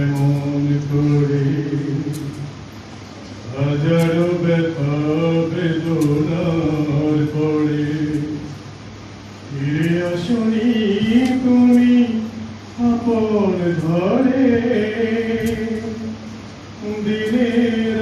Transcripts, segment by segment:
এমন করে হাজারো ব্যথা বেদনার পরে। ফিরে আসনি তুমি আপন ঘরে। দিনের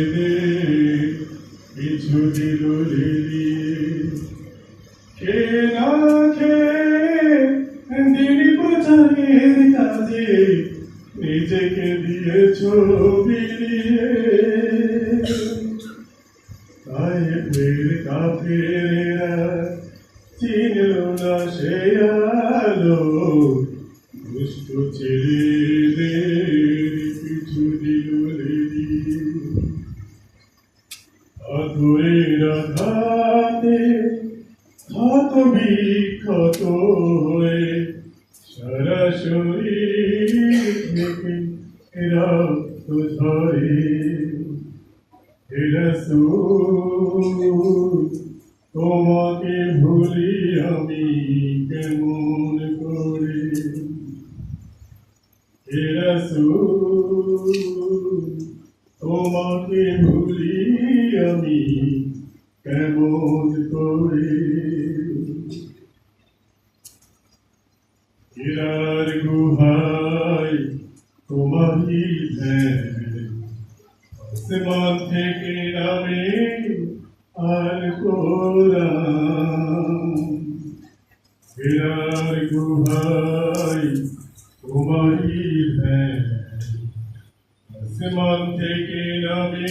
কিছু দিল কে না খেয়ে দিন প্রচারের নিজেকে দিয়েছ বিলিয়ে তাই ফের কাফেরা না সে আলো, দুষ্ট আধুরের আঘাতে ক্ষত বিক্ষত হয়ে। সারা শরীর থেকে রক্ত তোমাকে ভুলি আমি কেমন করে? তোমাকে ভুলি আমি কেমন করে হীরার গুহায় তোমারই ধ্যান আসমান থেকে নামে আর কোরআন হীরার গুহায় তোমারই ধ্যান আসমান থেকে নামে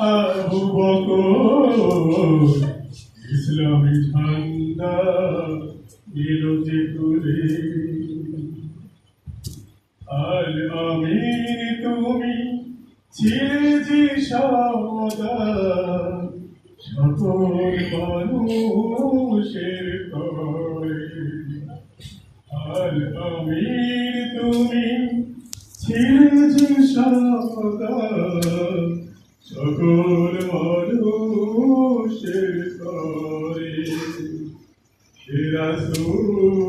আবু বকর ইসলামী ঠান্ডা বিরতি করে আল তুমি ছিলে যে মানুষের আমি তুমি ছিলে সদা সকল মানুষের করে সেরাসুর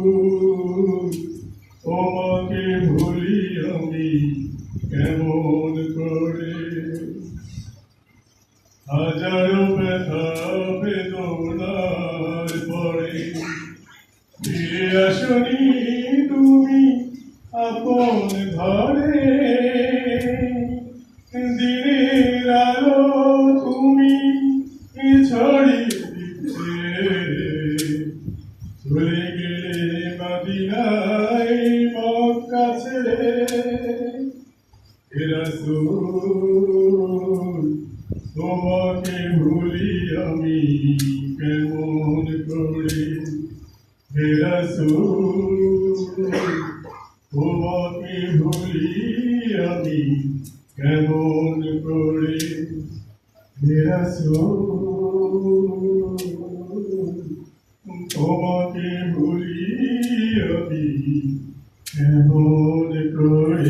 চলে তোমাকে ভুলি আমি কেমন করে তোমাকে ভুলি আমি কেমন করে? হে তোমাকে ভুলি আমি এমন করে?